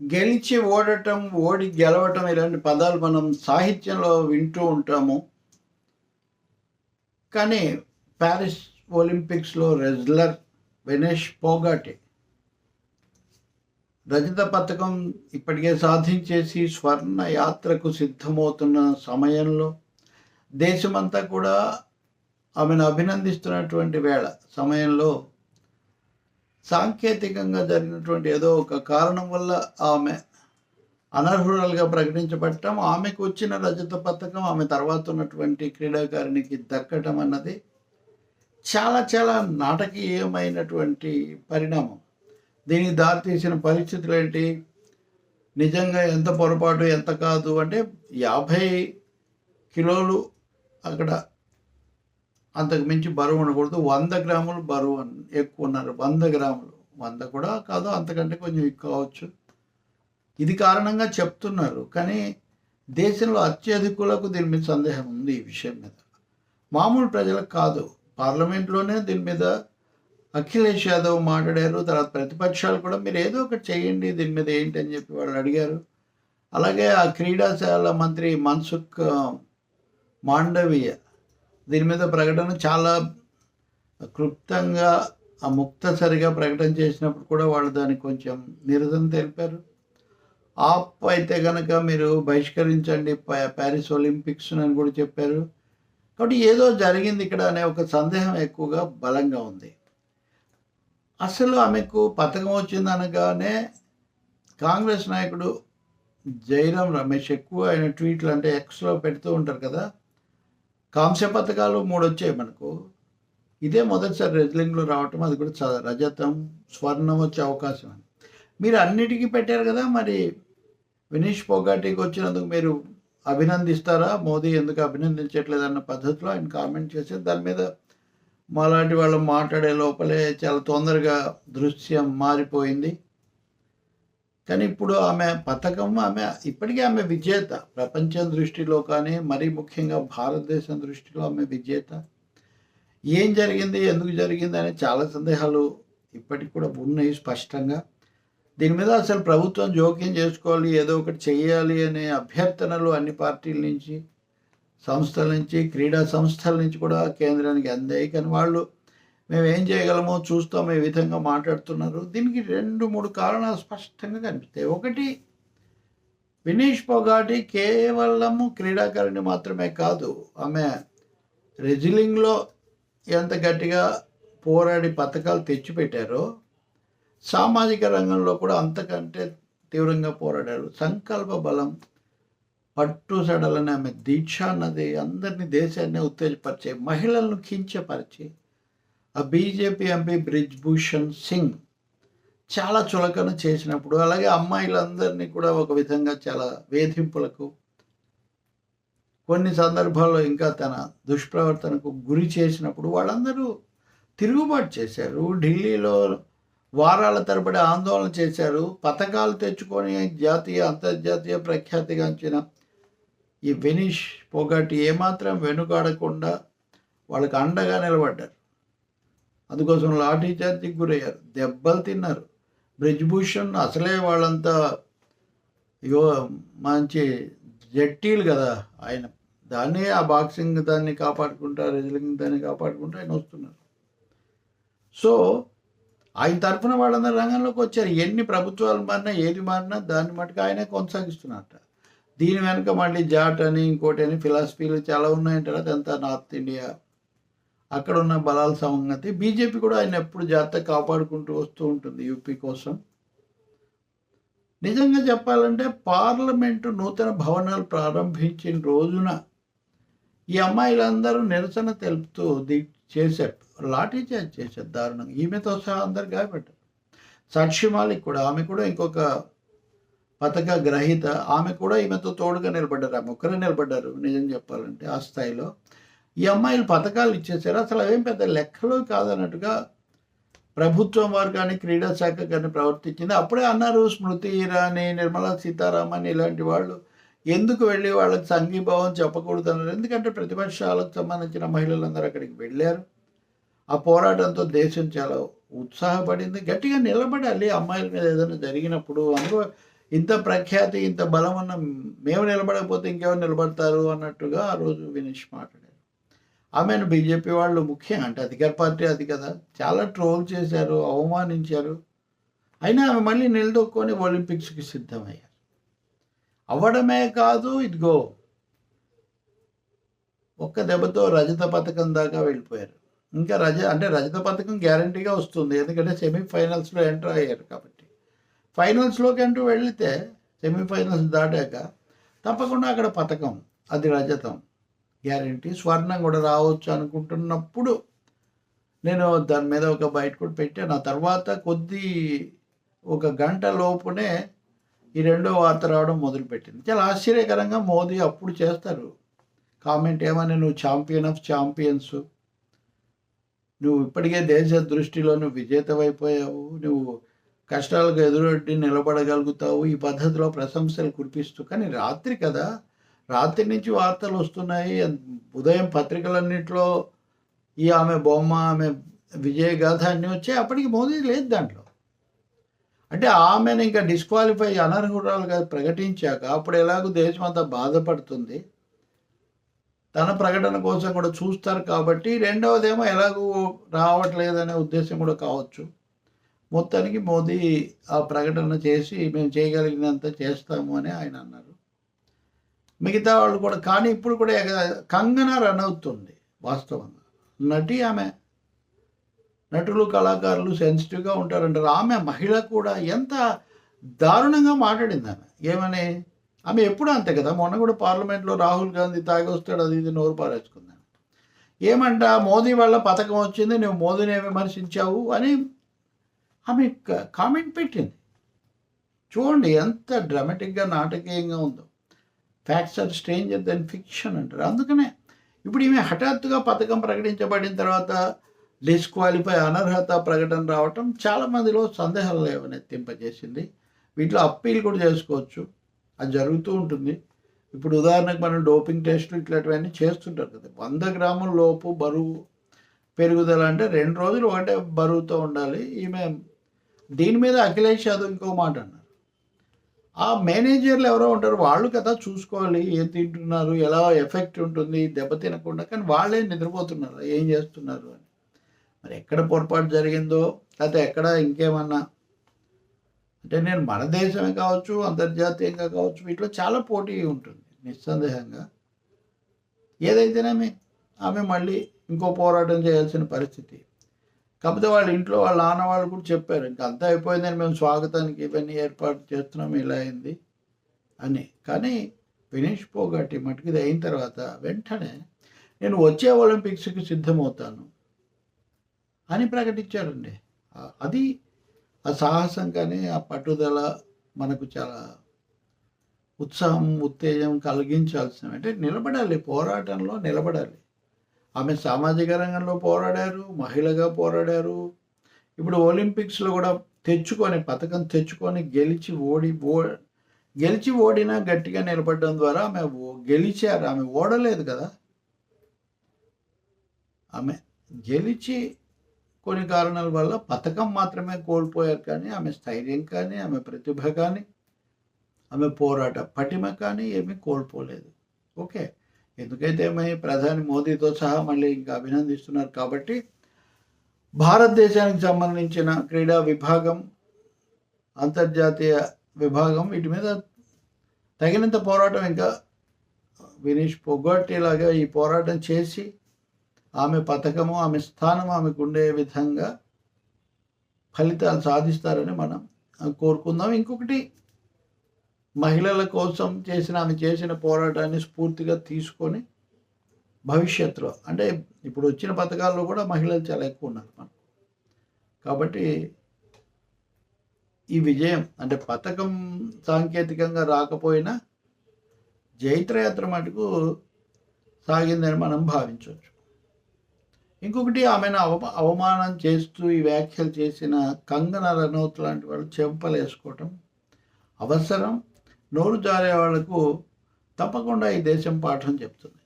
గెలిచి ఓడటం ఓడి గెలవటం ఇలాంటి పదాలు మనం సాహిత్యంలో వింటూ ఉంటాము. కానీ ప్యారిస్ ఒలింపిక్స్లో రెజ్లర్ వెనేష్ పోగాటి రజత పథకం ఇప్పటికే సాధించేసి స్వర్ణ యాత్రకు సిద్ధమవుతున్న సమయంలో దేశమంతా కూడా ఆమెను అభినందిస్తున్నటువంటి వేళ సమయంలో సాంకేతికంగా జరిగినటువంటి ఏదో ఒక కారణం వల్ల ఆమె అనర్హురాలుగా ప్రకటించబడటం ఆమెకు వచ్చిన రజత పథకం ఆమె తర్వాత ఉన్నటువంటి క్రీడాకారిణికి దక్కటం అన్నది చాలా చాలా నాటకీయమైనటువంటి పరిణామం. దీనికి దారితీసిన పరిస్థితులు ఏంటి? నిజంగా ఎంత పొరపాటు ఎంత కాదు అంటే యాభై కిలోలు అక్కడ అంతకు మించి బరువు ఉండకూడదు. వంద గ్రాములు బరువు ఎక్కువ ఉన్నారు. వంద గ్రాములు. వంద కూడా కాదు అంతకంటే కొంచెం ఎక్కువ కావచ్చు. ఇది కారణంగా చెప్తున్నారు. కానీ దేశంలో అత్యధికులకు దీని మీద సందేహం ఉంది ఈ విషయం మీద. మామూలు ప్రజలకు కాదు. పార్లమెంట్లోనే దీని మీద అఖిలేష్ యాదవ్ మాట్లాడారు. తర్వాత ప్రతిపక్షాలు కూడా మీరు ఏదో ఒకటి చేయండి దీని మీద ఏంటి అని చెప్పి వాళ్ళు అడిగారు. అలాగే ఆ క్రీడాశాల మంత్రి మన్సుఖ్ మాండవీయ దీని మీద ప్రకటన చాలా క్లుప్తంగా ఆ ముక్తసరిగా ప్రకటన చేసినప్పుడు కూడా వాళ్ళు దానికి కొంచెం నిరసన తెలిపారు. ఆప్ అయితే కనుక మీరు బహిష్కరించండి ప్యారిస్ ఒలింపిక్స్ అని కూడా చెప్పారు. కాబట్టి ఏదో జరిగింది ఇక్కడ అనే ఒక సందేహం ఎక్కువగా బలంగా ఉంది. అసలు ఆమెకు పథకం వచ్చింది అనగానే కాంగ్రెస్ నాయకుడు జైరాం రమేష్ ఎక్కువ ఆయన ట్వీట్లు అంటే ఎక్స్లో పెడుతూ ఉంటారు కదా కాంస్య పథకాలు మూడు వచ్చాయి మనకు. ఇదే మొదటిసారి రెజ్లింగ్లో రావటం అది కూడా రజతం స్వర్ణం వచ్చే అవకాశం అని. మీరు అన్నిటికీ పెట్టారు కదా మరి? వినీష్ పొగాటికి వచ్చినందుకు మీరు అభినందిస్తారా? మోదీ ఎందుకు అభినందించట్లేదు అన్న పద్ధతిలో ఆయన కామెంట్ చేసి దాని మీద మాలాంటి వాళ్ళు మాట్లాడే లోపలే చాలా తొందరగా దృశ్యం మారిపోయింది. కానీ ఇప్పుడు ఆమె పథకం ఆమె ఇప్పటికీ ఆమె విజేత. ప్రపంచం దృష్టిలో కానీ మరీ ముఖ్యంగా భారతదేశం దృష్టిలో ఆమె విజేత. ఏం జరిగింది ఎందుకు జరిగింది అనే చాలా సందేహాలు ఇప్పటికి కూడా ఉన్నాయి స్పష్టంగా. దీని మీద అసలు ప్రభుత్వం జోక్యం చేసుకోవాలి ఏదో ఒకటి చేయాలి అనే అభ్యర్థనలు అన్ని పార్టీల నుంచి సంస్థల నుంచి క్రీడా సంస్థల నుంచి కూడా కేంద్రానికి అందాయి. కానీ వాళ్ళు మేము ఏం చేయగలమో చూస్తాం ఈ విధంగా మాట్లాడుతున్నారు. దీనికి రెండు మూడు కారణాలు స్పష్టంగా కనిపిస్తాయి. ఒకటి వినీష్ పొగాటి కేవలము క్రీడాకారిణి మాత్రమే కాదు. ఆమె రెజిలింగ్లో ఎంత గట్టిగా పోరాడి పథకాలు తెచ్చిపెట్టారో సామాజిక రంగంలో కూడా అంతకంటే తీవ్రంగా పోరాడారు. సంకల్ప బలం పట్టు సడలని ఆమె దీక్ష అన్నది అందరినీ దేశాన్ని ఉత్తేజపరిచే మహిళలను కించపరిచి బీజేపీ ఎంపీ బ్రిజ్ భూషణ్ సింగ్ చాలా చులకన చేసినప్పుడు అలాగే అమ్మాయిలందరినీ కూడా ఒక విధంగా చాలా వేధింపులకు కొన్ని సందర్భాల్లో ఇంకా తన దుష్ప్రవర్తనకు గురి చేసినప్పుడు వాళ్ళందరూ తిరుగుబాటు చేశారు. ఢిల్లీలో వారాల తరబడి ఆందోళన చేశారు. పథకాలు తెచ్చుకొని జాతీయ అంతర్జాతీయ ప్రఖ్యాతిగాంచిన ఈ వెనిష్ పొగటి ఏమాత్రం వెనుకాడకుండా వాళ్ళకి అండగా నిలబడ్డారు. అందుకోసం లాఠీ చార్జీకి గురయ్యారు దెబ్బలు తిన్నారు. బ్రిజ్భూషణ్ అసలే వాళ్ళంతా యో మంచి జట్టీలు కదా ఆయన. దాన్ని ఆ బాక్సింగ్ దాన్ని కాపాడుకుంటా రెజ్లింగ్ దాన్ని కాపాడుకుంటూ ఆయన వస్తున్నారు. సో ఆయన తరఫున వాళ్ళందరూ రంగంలోకి వచ్చారు. ఎన్ని ప్రభుత్వాలు మారినా ఏది మారినా దాన్ని మటుకు ఆయనే కొనసాగిస్తున్నట్ట దీని వెనుక మళ్ళీ జాట్ అని ఇంకోటి అని ఫిలాసఫీలు చాలా ఉన్నాయంటారు. అదంతా నార్త్ ఇండియా అక్కడ ఉన్న బలాల సంగతి బీజేపీ కూడా ఆయన ఎప్పుడు జాగ్రత్త కాపాడుకుంటూ వస్తూ ఉంటుంది యూపీ కోసం. నిజంగా చెప్పాలంటే పార్లమెంటు నూతన భవనాలు ప్రారంభించిన రోజున ఈ అమ్మాయిలందరూ నిరసన తెలుపుతూ ది చేశారు లాఠీ చార్జ్ చేశారు దారుణంగా ఈమెతో సహా అందరు గాయపడ్డారు. సాక్షి మాలిక్ కూడా ఆమె కూడా ఇంకొక పథక గ్రహీత ఆమె కూడా ఈమెతో తోడుగా నిలబడ్డారు ఆమె ఒక్కరే నిలబడ్డారు నిజం చెప్పాలంటే ఆ స్థాయిలో. ఈ అమ్మాయిలు పథకాలు ఇచ్చేసారు అసలు అవేం పెద్ద లెక్కలో కాదన్నట్టుగా ప్రభుత్వం వారు కానీ క్రీడా శాఖ కానీ ప్రవర్తించింది. అప్పుడే అన్నారు స్మృతి ఇరానీ నిర్మలా సీతారామన్ ఇలాంటి వాళ్ళు ఎందుకు వెళ్ళి వాళ్ళకి సంఘీభావం చెప్పకూడదు అన్నారు. ఎందుకంటే ప్రతిపక్షాలకు సంబంధించిన మహిళలందరూ అక్కడికి వెళ్ళారు. ఆ పోరాటంతో దేశం చాలా ఉత్సాహపడింది. గట్టిగా నిలబడాలి. అమ్మాయిల మీద ఏదైనా జరిగినప్పుడు అందులో ఇంత ప్రఖ్యాతి ఇంత బలం ఉన్న మేము నిలబడకపోతే ఇంకెవరు నిలబడతారు అన్నట్టుగా ఆ రోజు వినిష్ మాట్లాడారు. ఆమెను బీజేపీ వాళ్ళు ముఖ్యంగా అంటే అధికార పార్టీ అది కదా. చాలా ట్రోల్ చేశారు అవమానించారు. అయినా ఆమె మళ్ళీ నిలదొక్కొని ఒలింపిక్స్కి సిద్ధమయ్యారు. అవ్వడమే కాదు ఇదిగో ఒక్క దెబ్బతో రజత పథకం దాకా వెళ్ళిపోయారు. ఇంకా రజ అంటే రజత పథకం గ్యారంటీగా వస్తుంది ఎందుకంటే సెమీఫైనల్స్లో ఎంటర్ అయ్యారు కాబట్టి. ఫైనల్స్లోకి అంటూ వెళితే సెమీఫైనల్స్ దాటాక తప్పకుండా అక్కడ పథకం అది రజతం. గ్యారంటీ స్వర్ణం కూడా రావచ్చు అనుకుంటున్నప్పుడు నేను దాని మీద ఒక బయట కూడా పెట్టాను. ఆ తర్వాత కొద్ది ఒక గంట లోపునే ఈ రెండో వార్త రావడం మొదలుపెట్టింది. చాలా ఆశ్చర్యకరంగా మోదీ అప్పుడు చేస్తారు. కామెంట్ ఏమని నువ్వు ఛాంపియన్ ఆఫ్ ఛాంపియన్స్ నువ్వు ఇప్పటికే దేశ దృష్టిలో నువ్వు విజేతమైపోయావు నువ్వు కష్టాలకు ఎదురొడ్డి నిలబడగలుగుతావు. ఈ పద్ధతిలో ప్రశంసలు కురిపిస్తూ కానీ రాత్రి కదా రాత్రి నుంచి వార్తలు వస్తున్నాయి. ఉదయం పత్రికలన్నింటిలో ఈ ఆమె బొమ్మ ఆమె విజయగాథ అన్నీ వచ్చాయి. అప్పటికి మోదీ లేదు దాంట్లో. అంటే ఆమెను ఇంకా డిస్క్వాలిఫై అనర్హురాలుగా ప్రకటించాక అప్పుడు ఎలాగో దేశం అంతా బాధపడుతుంది. తన ప్రకటన కోసం కూడా చూస్తారు కాబట్టి రెండవదేమో ఎలాగో రావట్లేదనే ఉద్దేశం కూడా కావచ్చు. మొత్తానికి మోదీ ఆ ప్రకటన చేసి మేము చేయగలిగినంత చేస్తాము అని ఆయన అన్నారు. మిగతా వాళ్ళు కూడా కానీ ఇప్పుడు కూడా కంగన రన్ అవుతుంది వాస్తవంగా. నటి ఆమె నటులు కళాకారులు సెన్సిటివ్గా ఉంటారంటారు. ఆమె మహిళ కూడా ఎంత దారుణంగా మాట్లాడింది ఆమె. ఏమని? ఆమె ఎప్పుడు అంతే కదా. మొన్న కూడా పార్లమెంట్లో రాహుల్ గాంధీ తాగి వస్తాడు అది ఇది నోరు పారేసుకుందాను ఏమంట? మోదీ వల్ల పథకం వచ్చింది నువ్వు మోదీని విమర్శించావు అని ఆమె కామెంట్ పెట్టింది. చూడండి ఎంత డ్రామాటిక్గా నాటకీయంగా ఉందో. Facts are stranger than fiction అంటారు. అందుకనే ఇప్పుడు ఈమె హఠాత్తుగా పథకం ప్రకటించబడిన తర్వాత డిస్క్వాలిఫై అనర్హత ప్రకటన రావటం చాలామందిలో సందేహాలు లేవనెత్తింపజేసింది. వీటిలో అప్పీల్ కూడా చేసుకోవచ్చు. అది జరుగుతూ ఉంటుంది. ఇప్పుడు ఉదాహరణకు మనం డోపింగ్ టెస్టులు ఇట్లాంటివన్నీ చేస్తుంటారు కదా. వంద గ్రాముల లోపు బరువు పెరుగుదల అంటే రెండు రోజులు ఒకటే బరువుతో ఉండాలి. ఈమె దీని మీద అఖిలేష్ యాదవ్ ఇంకో మాట అన్నారు. ఆ మేనేజర్లు ఎవరో ఉంటారు వాళ్ళు కదా చూసుకోవాలి ఏం తింటున్నారు ఎలా ఎఫెక్ట్ ఉంటుంది దెబ్బ తినకుండా కానీ వాళ్ళే నిద్రపోతున్నారు ఏం చేస్తున్నారు అని. మరి ఎక్కడ పొరపాటు జరిగిందో లేకపోతే ఎక్కడ ఇంకేమన్నా? అంటే నేను మన దేశమే కావచ్చు అంతర్జాతీయంగా కావచ్చు వీటిలో చాలా పోటీ ఉంటుంది నిస్సందేహంగా. ఏదైతేనేమి ఆమె మళ్ళీ ఇంకో పోరాటం చేయాల్సిన పరిస్థితి. కాకపోతే వాళ్ళ ఇంట్లో వాళ్ళ నాన్న వాళ్ళు కూడా చెప్పారు ఇంకా అంతా అయిపోయిందని మేము స్వాగతానికి ఇవన్నీ ఏర్పాటు చేస్తున్నాం ఇలా అయింది అని. కానీ వినేష్ పోగట్టి మటుకు ఇది అయిన తర్వాత వెంటనే నేను వచ్చే ఒలింపిక్స్కి సిద్ధమవుతాను అని ప్రకటించారండి. అది ఆ సాహసం కానీ ఆ పట్టుదల మనకు చాలా ఉత్సాహం ఉత్తేజం కలిగించాల్సిన అంటే నిలబడాలి పోరాటంలో నిలబడాలి. ఆమె సామాజిక రంగంలో పోరాడారు మహిళగా పోరాడారు. ఇప్పుడు ఒలింపిక్స్లో కూడా తెచ్చుకొని పథకం తెచ్చుకొని గెలిచి ఓడి ఓ గెలిచి ఓడినా గట్టిగా నిలబడడం ద్వారా ఆమె గెలిచారు. ఆమె ఓడలేదు కదా. ఆమె గెలిచి కొన్ని కారణాల వల్ల పథకం మాత్రమే కోల్పోయారు కానీ ఆమె స్థైర్యం కానీ ఆమె ప్రతిభ కానీ ఆమె పోరాట పటిమ కానీ ఏమీ కోల్పోలేదు. ఓకే. ఎందుకైతే మరి ప్రధాని మోదీతో సహా మళ్ళీ ఇంకా అభినందిస్తున్నారు కాబట్టి భారతదేశానికి సంబంధించిన క్రీడా విభాగం అంతర్జాతీయ విభాగం వీటి మీద తగినంత పోరాటం ఇంకా వినీష్ పొగొట్టేలాగా ఈ పోరాటం చేసి ఆమె పథకము ఆమె స్థానం ఆమెకు ఉండే విధంగా ఫలితాలు సాధిస్తారని మనం కోరుకుందాం. ఇంకొకటి మహిళల కోసం చేసిన ఆమె చేసిన పోరాటాన్ని స్ఫూర్తిగా తీసుకొని భవిష్యత్తులో అంటే ఇప్పుడు వచ్చిన పథకాల్లో కూడా మహిళలు చాలా ఎక్కువ ఉన్నారు మనం. కాబట్టి ఈ విజయం అంటే పథకం సాంకేతికంగా రాకపోయినా జైత్రయాత్ర మటుకు సాగిందని మనం భావించవచ్చు. ఇంకొకటి ఆమెను అవమా అవమానం చేస్తూ ఈ వ్యాఖ్యలు చేసిన కంగన రనౌత్ లాంటి వాళ్ళు చెంపలు వేసుకోవటం అవసరం. నోరు జారే వాళ్ళకు తప్పకుండా ఈ దేశం పాఠం చెప్తుంది.